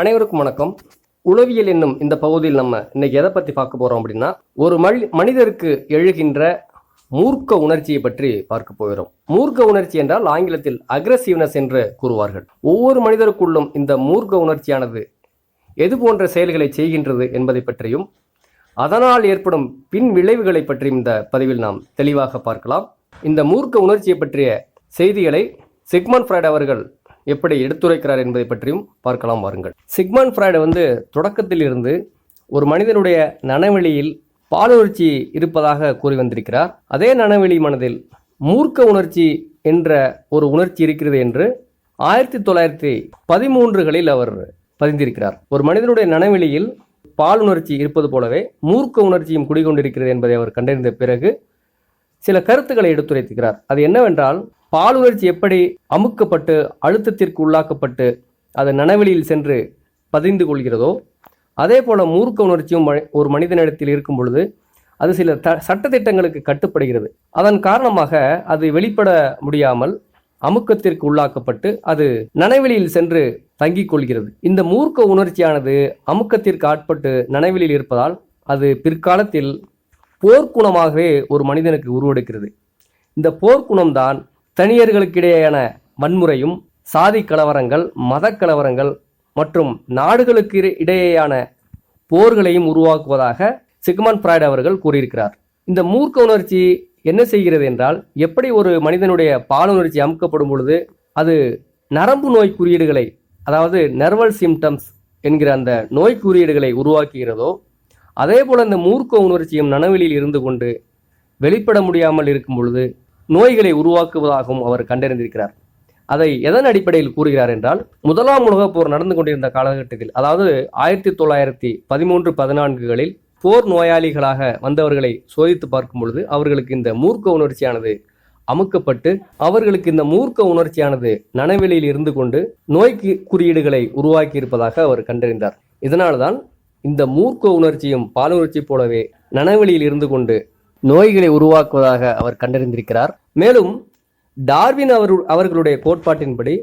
அனைவருக்கும் வணக்கம். உளவியல் என்னும் இந்த பகுதியில் நம்ம இன்னைக்கு எதை பற்றி பார்க்க போகிறோம் அப்படின்னா ஒரு மனி மனிதருக்கு எழுகின்ற மூர்க்க உணர்ச்சியை பற்றி பார்க்க போகிறோம். மூர்க்க உணர்ச்சி என்றால் ஆங்கிலத்தில் அக்ரஸிவ்னஸ் என்று கூறுவார்கள். ஒவ்வொரு மனிதருக்குள்ளும் இந்த மூர்க்க உணர்ச்சியானது எது போன்ற செயல்களை செய்கின்றது என்பதை பற்றியும் அதனால் ஏற்படும் பின் விளைவுகளை பற்றியும் இந்த பதிவில் நாம் தெளிவாக பார்க்கலாம். இந்த மூர்க்க உணர்ச்சியை பற்றிய செய்திகளை சிக்மன் ஃப்ரைட் அவர்கள் எப்படி எடுத்துரைக்கிறார் என்பதை பற்றியும் பார்க்கலாம் வாருங்கள். சிக்மான் ஃப்ரைடு வந்து தொடக்கத்தில் இருந்து ஒரு மனிதனுடைய நனவெளியில் பாலுணர்ச்சி இருப்பதாக கூறி வந்திருக்கிறார். அதே நனவெளி மனதில் மூர்க்க உணர்ச்சி என்ற ஒரு உணர்ச்சி இருக்கிறது என்று ஆயிரத்தி தொள்ளாயிரத்தி பதிமூன்றுகளில் அவர் பதிந்திருக்கிறார். ஒரு மனிதனுடைய நனவெளியில் பாலுணர்ச்சி இருப்பது போலவே மூர்க்க உணர்ச்சியும் குடிகொண்டிருக்கிறது என்பதை அவர் கண்டறிந்த பிறகு சில கருத்துக்களை எடுத்துரைத்துக்கிறார் அது என்னவென்றால் பாலுணர்ச்சி எப்படி அமுக்கப்பட்டு அழுத்தத்திற்கு உள்ளாக்கப்பட்டு அது நனவெளியில் சென்று பதிந்து கொள்கிறதோ அதே போல மூர்க்க உணர்ச்சியும் ம- ஒரு மனிதனிடத்தில் இருக்கும் பொழுது அது சில த சட்டத்திட்டங்களுக்கு கட்டுப்படுகிறது. அதன் காரணமாக அது வெளிப்பட முடியாமல் அமுக்கத்திற்கு உள்ளாக்கப்பட்டு அது நனவெளியில் சென்று தங்கிக் கொள்கிறது. இந்த மூர்க்க உணர்ச்சியானது அமுக்கத்திற்கு ஆட்பட்டு நனவெளியில் இருப்பதால் அது பிற்காலத்தில் போர்க்குணமாகவே ஒரு மனிதனுக்கு உருவெடுக்கிறது. இந்த போர்க்குணம்தான் தனியர்களுக்கிடையேயான வன்முறையும் சாதி கலவரங்கள் மத கலவரங்கள் மற்றும் நாடுகளுக்கு இடையேயான போர்களையும் உருவாக்குவதாக சிக்மன் பிராய்ட் அவர்கள் கூறியிருக்கிறார். இந்த மூர்க்க உணர்ச்சி என்ன செய்கிறது என்றால் எப்படி ஒரு மனிதனுடைய பாலுணர்ச்சி அமுக்கப்படும் பொழுது அது நரம்பு நோய் குறியீடுகளை அதாவது நர்வல் சிம்டம்ஸ் என்கிற அந்த நோய் குறியீடுகளை உருவாக்குகிறதோ அதே போல் இந்த மூர்க்க உணர்ச்சியும் நனவெளியில் இருந்து கொண்டு வெளிப்பட முடியாமல் இருக்கும் பொழுது நோய்களை உருவாக்குவதாகவும் அவர் கண்டறிந்திருக்கிறார். அதை எதன் அடிப்படையில் கூறுகிறார் என்றால் முதலாம் உலகப் போர் நடந்து கொண்டிருந்த காலகட்டத்தில் அதாவது ஆயிரத்தி தொள்ளாயிரத்தி பதிமூன்று பதினான்குகளில் போர் நோயாளிகளாக வந்தவர்களை சோதித்து பார்க்கும் பொழுது அவர்களுக்கு இந்த மூர்க்க உணர்ச்சியானது அமுக்கப்பட்டு அவர்களுக்கு இந்த மூர்க்க உணர்ச்சியானது நனவெளியில் இருந்து கொண்டு நோய்க்கு குறியீடுகளை உருவாக்கி இருப்பதாக அவர் கண்டறிந்தார். இதனால்தான் இந்த மூர்க்க உணர்ச்சியும் பாலுணர்ச்சி போலவே நனவெளியில் இருந்து கொண்டு நோய்களை உருவாக்குவதாக அவர் கண்டறிந்திருக்கிறார். மேலும் டார்வின் அவர் அவர்களுடைய கோட்பாட்டின்படி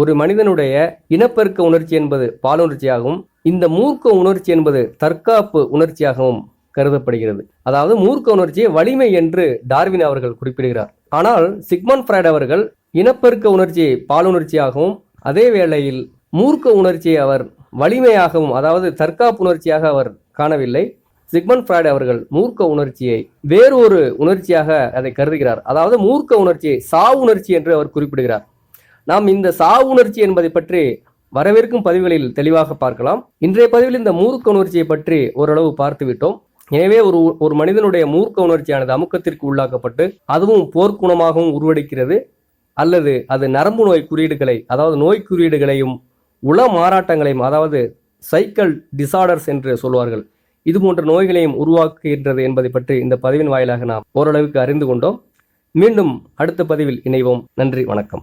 ஒரு மனிதனுடைய இனப்பெருக்க உணர்ச்சி என்பது பாலுணர்ச்சியாகவும் இந்த மூர்க்க உணர்ச்சி என்பது தற்காப்பு உணர்ச்சியாகவும் கருதப்படுகிறது. அதாவது மூர்க்க உணர்ச்சியை வலிமை என்று டார்வின் அவர்கள் குறிப்பிடுகிறார். ஆனால் சிக்மன் ஃப்ரைட் அவர்கள் இனப்பெருக்க உணர்ச்சியை பாலுணர்ச்சியாகவும் அதே வேளையில் மூர்க்க உணர்ச்சியை அவர் வலிமையாகவும் அதாவது தற்காப்பு உணர்ச்சியாக அவர் காணவில்லை. சிக்மன் ஃப்ராய்ட் அவர்கள் மூர்க்க உணர்ச்சியை வேறு ஒரு உணர்ச்சியாக அதை கருதுகிறார். அதாவது மூர்க்க உணர்ச்சியை சாவு உணர்ச்சி என்று அவர் குறிப்பிடுகிறார். நாம் இந்த சாவு உணர்ச்சி என்பதை பற்றி வரவிருக்கும் பதிவுகளில் தெளிவாக பார்க்கலாம். இன்றைய பதிவில் இந்த மூர்க்க உணர்ச்சியை பற்றி ஓரளவு பார்த்து விட்டோம். எனவே ஒரு ஒரு மனிதனுடைய மூர்க்க உணர்ச்சியானது அமுக்கத்திற்கு உள்ளாக்கப்பட்டு அதுவும் போர்க்குணமாகவும் உருவெடுக்கிறது. அல்லது அது நரம்பு நோய் குறியீடுகளை அதாவது நோய் குறியீடுகளையும் உள மாறாட்டங்களையும் அதாவது சைக்கிள் டிசார்டர்ஸ் என்று சொல்வார்கள். இது போன்ற நோய்களையும் உருவாக்குகின்றது என்பதை பற்றி இந்த பதிவின் வாயிலாக நாம் ஓரளவுக்கு அறிந்து கொண்டோம். மீண்டும் அடுத்த பதிவில் இணைவோம். நன்றி வணக்கம்.